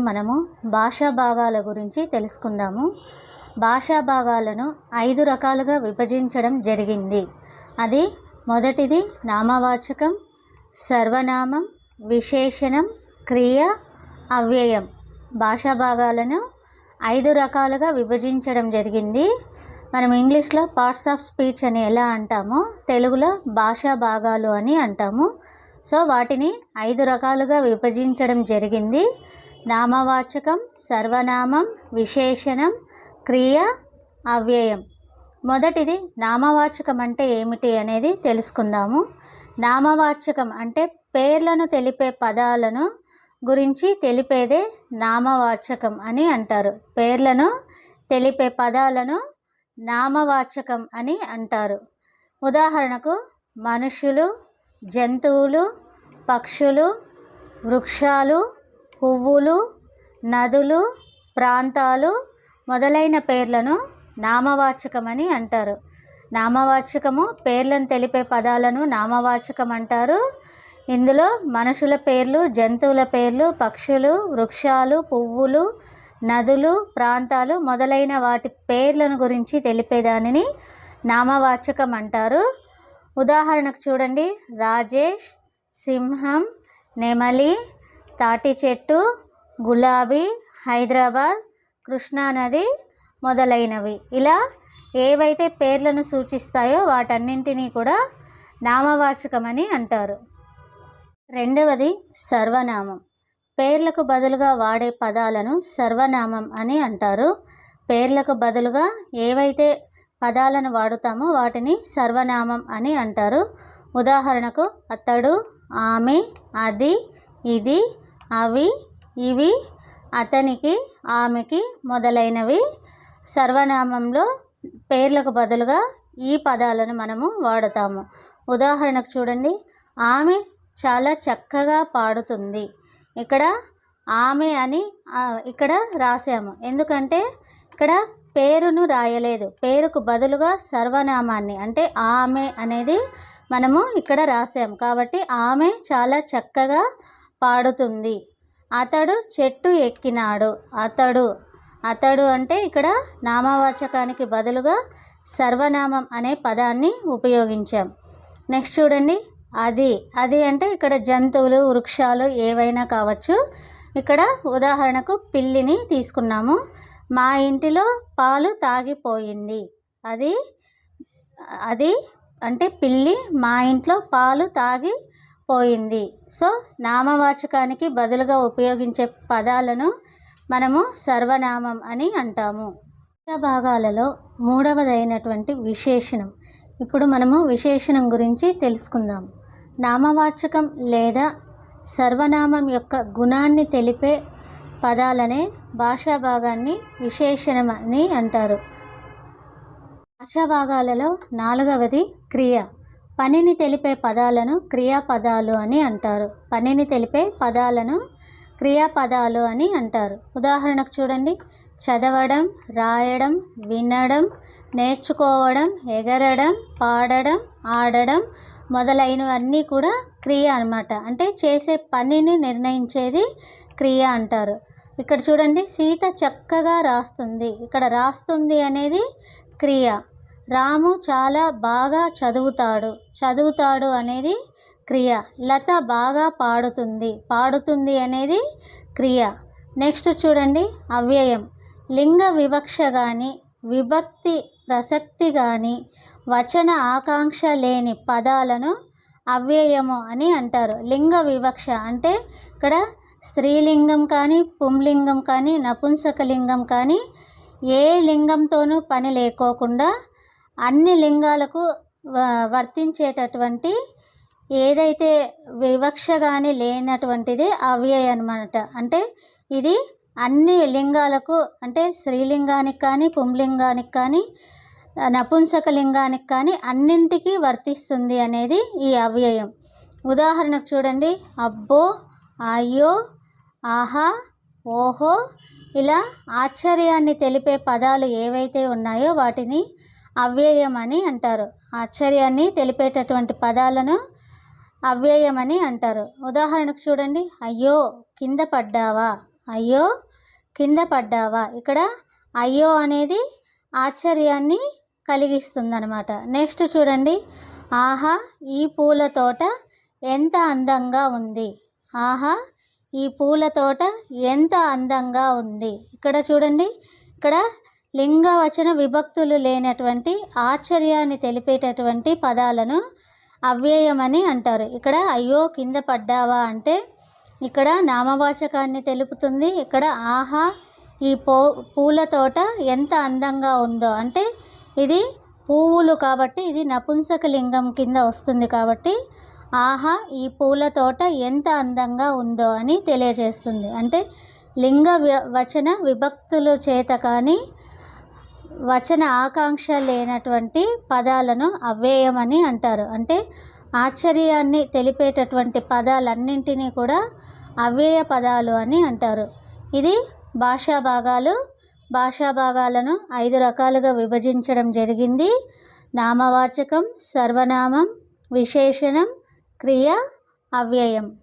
మనము భాషా భాగాల గురించి తెలుసుకుందాము. భాషా భాగాలను ఐదు రకాలుగా విభజించడం జరిగింది. అది మొదటిది నామవాచకం సర్వనామం విశేషణం క్రియ అవ్యయం. భాషా భాగాలను ఐదు రకాలుగా విభజించడం జరిగింది. మనం ఇంగ్లీష్లో పార్ట్స్ ఆఫ్ స్పీచ్ అని ఎలా అంటామో తెలుగులో భాషా భాగాలు అని అంటాము. సో వాటిని ఐదు రకాలుగా విభజించడం జరిగింది. నామవాచకం సర్వనామం విశేషణం క్రియ అవ్యయం. మొదటిది నామవాచకం అంటే ఏమిటి అనేది తెలుసుకుందాము. నామవాచకం అంటే పేర్లను తెలిపే పదాలను గురించి తెలిపేదే నామవాచకం అని అంటారు. పేర్లను తెలిపే పదాలను నామవాచకం అని అంటారు. ఉదాహరణకు మనుషులు జంతువులు పక్షులు వృక్షాలు పువ్వులు నదులు ప్రాంతాలు మొదలైన పేర్లను నామవాచకమని అంటారు. నామవాచకము పేర్లను తెలిపే పదాలను నామవాచకం అంటారు. ఇందులో మనుషుల పేర్లు జంతువుల పేర్లు పక్షులు వృక్షాలు పువ్వులు నదులు ప్రాంతాలు మొదలైన వాటి పేర్లను గురించి తెలిపేదానిని నామవాచకం అంటారు. ఉదాహరణకు చూడండి. రాజేష్ సింహం నెమలి తాటి చెట్టు గులాబీ హైదరాబాద్ కృష్ణానది మొదలైనవి. ఇలా ఏవైతే పేర్లను సూచిస్తాయో వాటన్నింటినీ కూడా నామవాచకమని అంటారు. రెండవది సర్వనామం. పేర్లకు బదులుగా వాడే పదాలను సర్వనామం అని అంటారు. పేర్లకు బదులుగా ఏవైతే పదాలను వాడుతామో వాటిని సర్వనామం అని అంటారు. ఉదాహరణకు అతడు ఆమె అది ఇది అవి ఇవి అతనికి ఆమెకి మొదలైనవి. సర్వనామంలో పేర్లకు బదులుగా ఈ పదాలను మనము వాడుతాము. ఉదాహరణకు చూడండి. ఆమె చాలా చక్కగా పాడుతుంది. ఇక్కడ ఆమె అని ఇక్కడ రాసాము ఎందుకంటే ఇక్కడ పేరును రాయలేదు. పేరుకు బదులుగా సర్వనామాన్ని అంటే ఆమె అనేది మనము ఇక్కడ రాసాము కాబట్టి ఆమె చాలా చక్కగా పాడుతుంది. అతడు చెట్టు ఎక్కినాడు. అతడు అతడు అంటే ఇక్కడ నామవాచకానికి బదులుగా సర్వనామం అనే పదాన్ని ఉపయోగించాం. నెక్స్ట్ చూడండి. అది అది అంటే ఇక్కడ జంతువులు వృక్షాలు ఏవైనా కావచ్చు. ఇక్కడ ఉదాహరణకు పిల్లిని తీసుకున్నాము. మా ఇంటిలో పాలు తాగిపోయింది. అది అది అంటే పిల్లి మా ఇంట్లో పాలు తాగి పోయింది. సో నామవాచకానికి బదులుగా ఉపయోగించే పదాలను మనము సర్వనామం అని అంటాము. భాగాలలో మూడవదైనటువంటి విశేషణం. ఇప్పుడు మనము విశేషణం గురించి తెలుసుకుందాం. నామవాచకం లేదా సర్వనామం యొక్క గుణాన్ని తెలిపే పదాలనే భాషా భాగాన్ని విశేషణం అని అంటారు. భాషా భాగాలలో నాలుగవది క్రియ. పనిని తెలిపే పదాలను క్రియాపదాలు అని అంటారు. పనిని తెలిపే పదాలను క్రియాపదాలు అని అంటారు. ఉదాహరణకు చూడండి. చదవడం రాయడం వినడం నేర్చుకోవడం ఎగరడం పాడడం ఆడడం మొదలైనవన్నీ కూడా క్రియ అనమాట అంటే చేసే పనిని నిర్ణయించేది క్రియ అంటారు. ఇక్కడ చూడండి. సీత చక్కగా రాస్తుంది. ఇక్కడ రాస్తుంది అనేది క్రియ. రాము చాలా బాగా చదువుతాడు. చదువుతాడు అనేది క్రియ. లత బాగా పాడుతుంది. పాడుతుంది అనేది క్రియ. నెక్స్ట్ చూడండి అవ్యయం. లింగ వివక్ష కానీ విభక్తి ప్రసక్తి కానీ వచన ఆకాంక్ష లేని పదాలను అవ్యయము అని అంటారు. లింగ వివక్ష అంటే ఇక్కడ స్త్రీలింగం కానీ పుంలింగం కానీ నపుంసకలింగం కానీ ఏ లింగంతోనూ పని లేకోకుండా అన్ని లింగాలకు వర్తించేటటువంటి ఏదైతే వివక్ష కానీ లేనటువంటిది అవ్యయ అనమాట అంటే ఇది అన్ని లింగాలకు అంటే స్త్రీలింగానికి కానీ పుంలింగానికి కానీ నపుంసకలింగానికి కానీ అన్నింటికీ వర్తిస్తుంది అనేది ఈ అవ్యయం. ఉదాహరణకు చూడండి. అబ్బో అయ్యో ఆహా ఓహో ఇలా ఆశ్చర్యాన్ని తెలిపే పదాలు ఏవైతే ఉన్నాయో వాటిని అవ్యయమని అని అంటారు. ఆశ్చర్యాన్ని తెలిపేటటువంటి పదాలను అవ్యయమని అని అంటారు. ఉదాహరణకు చూడండి. అయ్యో కింద పడ్డావా? అయ్యో కింద పడ్డావా? ఇక్కడ అయ్యో అనేది ఆశ్చర్యాన్ని కలిగిస్తుందన్నమాట. నెక్స్ట్ చూడండి. ఆహా ఈ పూల తోట ఎంత అందంగా ఉంది. ఆహా ఈ పూల తోట ఎంత అందంగా ఉంది. ఇక్కడ చూడండి. ఇక్కడ లింగవచన విభక్తులు లేనటువంటి ఆశ్చర్యాన్ని తెలిపేటటువంటి పదాలను అవ్యయమని అంటారు. ఇక్కడ అయ్యో కింద పడ్డావా అంటే ఇక్కడ నామవాచకాన్ని తెలుపుతుంది. ఇక్కడ ఆహా ఈ పో పూల తోట ఎంత అందంగా ఉందో. అంటే ఇది పువ్వులు కాబట్టి ఇది నపుంసక లింగం కింద వస్తుంది కాబట్టి ఆహా ఈ పూల తోట ఎంత అందంగా ఉందో అని తెలియజేస్తుంది. అంటే లింగ వచన విభక్తులు చేత కానీ వచన ఆకాంక్ష లేనటువంటి పదాలను అవ్యయమని అంటారు. అంటే ఆశ్చర్యాన్ని తెలిపేటటువంటి పదాలన్నింటినీ కూడా అవ్యయ పదాలు అని అంటారు. ఇది భాషా భాగాలు భాషా భాగాలను ఐదు రకాలుగా విభజించడం జరిగింది. నామవాచకం సర్వనామం విశేషణం క్రియ అవ్యయం.